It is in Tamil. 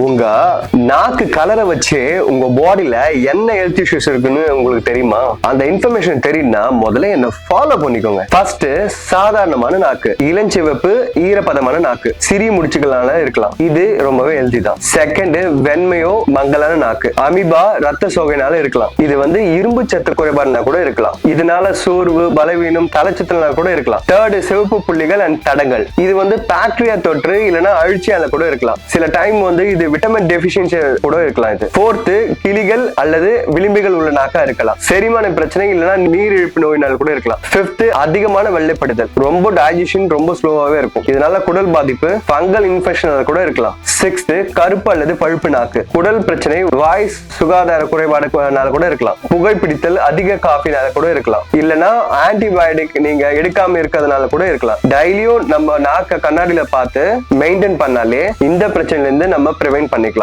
உங்க நாக்கு கலரை வச்சு உங்க பாடியில என்ன ஹெல்த் இஷ்யூஸ் இருக்குன்னு உங்களுக்கு தெரியுமா? அந்த இன்ஃபர்மேஷன் தெரியும்னா முதல்ல என்ன ஃபாலோ பண்ணிக்கோங்க. ஃபர்ஸ்ட் சாதாரணமான நாக்கு இளஞ்சிவப்பு ஈரப்பதமான நாக்கு சிறிய முடிச்சுகளால இருக்கலாம். இது ரொம்பவே ஹெல்தி தான். செகண்ட் வெண்மையோ மங்கலான நாக்கு அமிபா ரத்த சோகைனால இருக்கலாம். இது வந்து இரும்பு சத்து குறைபாடுனா கூட இருக்கலாம். இதனால சோர்வு பலவீனம் தலைச்சத்துனால கூட இருக்கலாம். தேர்டு சிவப்பு புள்ளிகள் அண்ட் தடங்கள். இது வந்து பாக்டீரியா தொற்று இல்லைன்னா அழிச்சியால கூட இருக்கலாம். சில டைம் வந்து இது விட்டமின் டெபிஷியன்சி கூட இருக்கலாம் இது. ஃபோர்த்து கிளிகள் அல்லது விளிம்புகள் உள்ள நாக்கா இருக்கலாம். செரிமான பிரச்சனை இல்லைன்னா நீரிழிப்பு நோயினால் கூட இருக்கலாம். பிப்த் அதிகமான வெள்ளைப்படுதல். ரொம்ப டைஜஷன் ரொம்ப ஸ்லோவாவே இருக்கும். இதனால குடல் பாதிப்பு பங்கல் இன்ஃபெக்ஷன் கூட இருக்கலாம். சிக்ஸ்த் கருப்பு அல்லது பழுப்பு நாக்கு. குடல் பிரச்சனை வாய்ஸ் சுகாதார குறைபாடுனால கூட இருக்கலாம். புகைப்பிடித்தல் அதிக காஃபினால கூட இருக்கலாம். இல்லைன்னா ஆன்டிபயோட்டிக் நீங்க எடுக்காம இருக்கிறதுனால கூட இருக்கலாம். டெய்லியும் நம்ம நாக்க கண்ணாடியில பார்த்து மெயின்டைன் பண்ணாலே இந்த பிரச்சனையில இருந்து நம்ம ப்ரிவென்ட் பண்ணிக்கலாம்.